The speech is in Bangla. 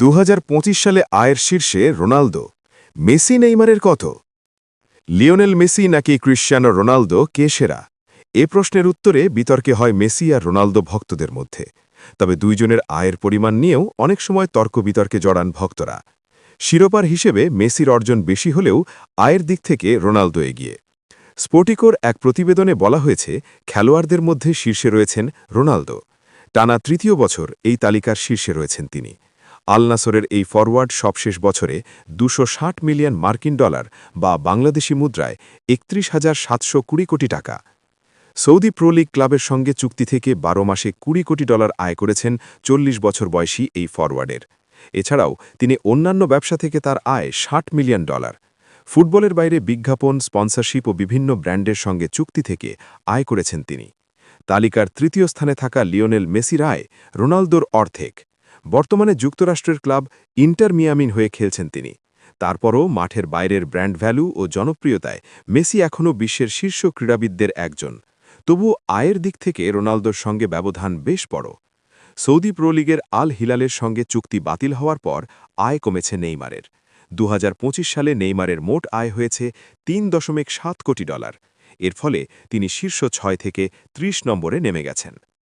দু হাজার পঁচিশ সালে আয়ের শীর্ষে রোনালদো। মেসি নেইমারের কত? লিওনেল মেসি নাকি ক্রিশ্চিয়ানো রোনালদো কে সেরা? এ প্রশ্নের উত্তরে বিতর্কে হয় মেসি আর রোনালদো ভক্তদের মধ্যে। তবে দুইজনের আয়ের পরিমাণ নিয়েও অনেক সময় তর্ক বিতর্কে জড়ান ভক্তরা। শিরোপার হিসেবে মেসির অর্জন বেশি হলেও আয়ের দিক থেকে রোনালদো এগিয়ে। স্পোর্টিকোর এক প্রতিবেদনে বলা হয়েছে, খেলোয়াড়দের মধ্যে শীর্ষে রয়েছেন রোনালদো। টানা তৃতীয় বছর এই তালিকার শীর্ষে রয়েছেন তিনি। আল নাসরের এই ফরওয়ার্ড সবশেষ বছরে দুশো মিলিয়ন মার্কিন ডলার বা বাংলাদেশি মুদ্রায় একত্রিশ হাজার সাতশো কুড়ি কোটি টাকা। সৌদি প্রো লিগ ক্লাবের সঙ্গে চুক্তি থেকে বারো মাসে কুড়ি কোটি ডলার আয় করেছেন চল্লিশ বছর বয়সী এই ফরওয়ার্ডের। এছাড়াও তিনি অন্যান্য ব্যবসা থেকে তার আয় ষাট মিলিয়ন ডলার। ফুটবলের বাইরে বিজ্ঞাপন, স্পন্সরশিপ ও বিভিন্ন ব্র্যান্ডের সঙ্গে চুক্তি থেকে আয় করেছেন তিনি। তালিকার তৃতীয় স্থানে থাকা লিওনেল মেসির আয় রোনালদোর অর্ধেক। বর্তমানে যুক্তরাষ্ট্রের ক্লাব ইন্টার মিয়ামিন হয়ে খেলছেন তিনি। তারপরও মাঠের বাইরের ব্র্যান্ড ভ্যালু ও জনপ্রিয়তায় মেসি এখনও বিশ্বের শীর্ষ ক্রীড়াবিদদের একজন। তবু আয়ের দিক থেকে রোনালদোর সঙ্গে ব্যবধান বেশ বড়। সৌদি প্রো লিগের আল হিলালের সঙ্গে চুক্তি বাতিল হওয়ার পর আয় কমেছে নেইমারের। দু হাজার পঁচিশ সালে নেইমারের মোট আয় হয়েছে তিন দশমিক সাত কোটি ডলার। এর ফলে তিনি শীর্ষ ছয় থেকে ৩০ নম্বরে নেমে গেছেন।